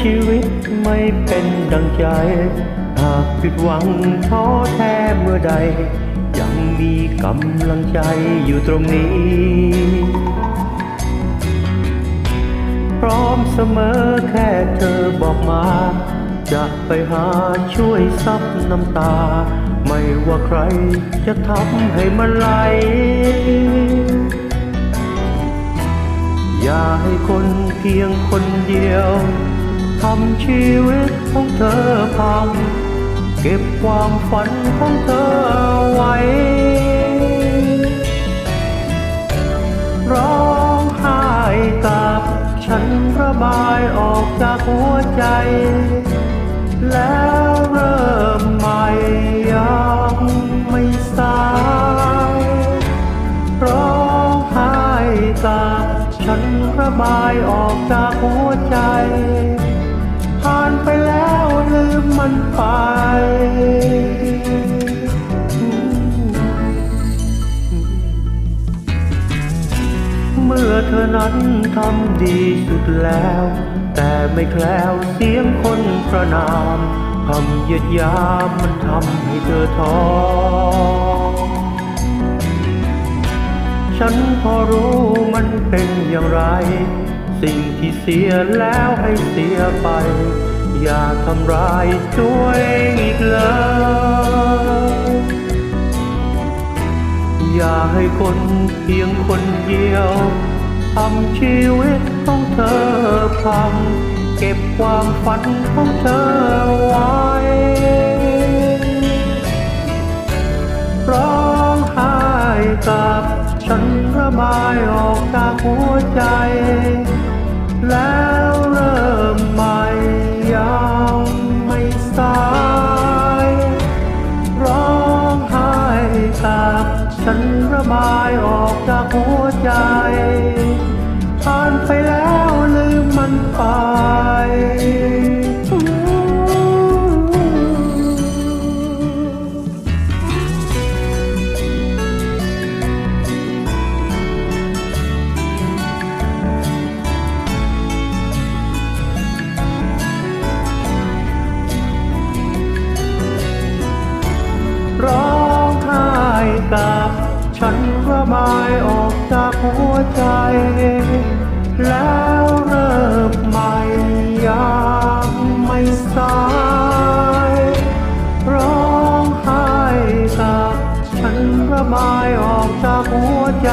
ชีวิตไม่เป็นดังใจ หากผิดหวังท้อแท้เมื่อใด ยังมีกำลังใจอยู่ตรงนี้ พร้อมเสมอแค่เธอบอกมา จะไปหาช่วยซับน้ำตา ไม่ว่าใครจะทำให้มันไหลอย่าให้คนเพียงคนเดียว ทำชีวิตของเธอพัง เก็บความฝันของเธอไว้ ร้องไห้กับฉันระบายออกจากหัวใจ แล้วเริ่มใหม่ยังไม่สายร้องไห้กับฉันระบายออกจากหัวใจ ผ่านไปแล้วลืมมันไป เมื่อเธอนั้นทำดีสุดแล้ว แต่ไม่แคล้วเสียงคนประนามคำเยียดยามมันทำให้เธอท้อ ฉันพอรู้มันเป็นอย่างไร สิ่งที่เสียแล้วให้เสียไป อย่าทำร้ายตัวเองอีกเลย อย่าให้คนเพียงคนเดียวทำชีวิตของเธอพัง เก็บความฝันของเธอไว้ร้องไห้กับฉันระบายออกจากหัวใจ หัวใจผ่านไปแล้วลืมมันไป บายออกจากหัวใจ แล้วเริ่มใหม่ยังไม่สาย ร้องไห้กับฉันระบายออกจากหัวใจ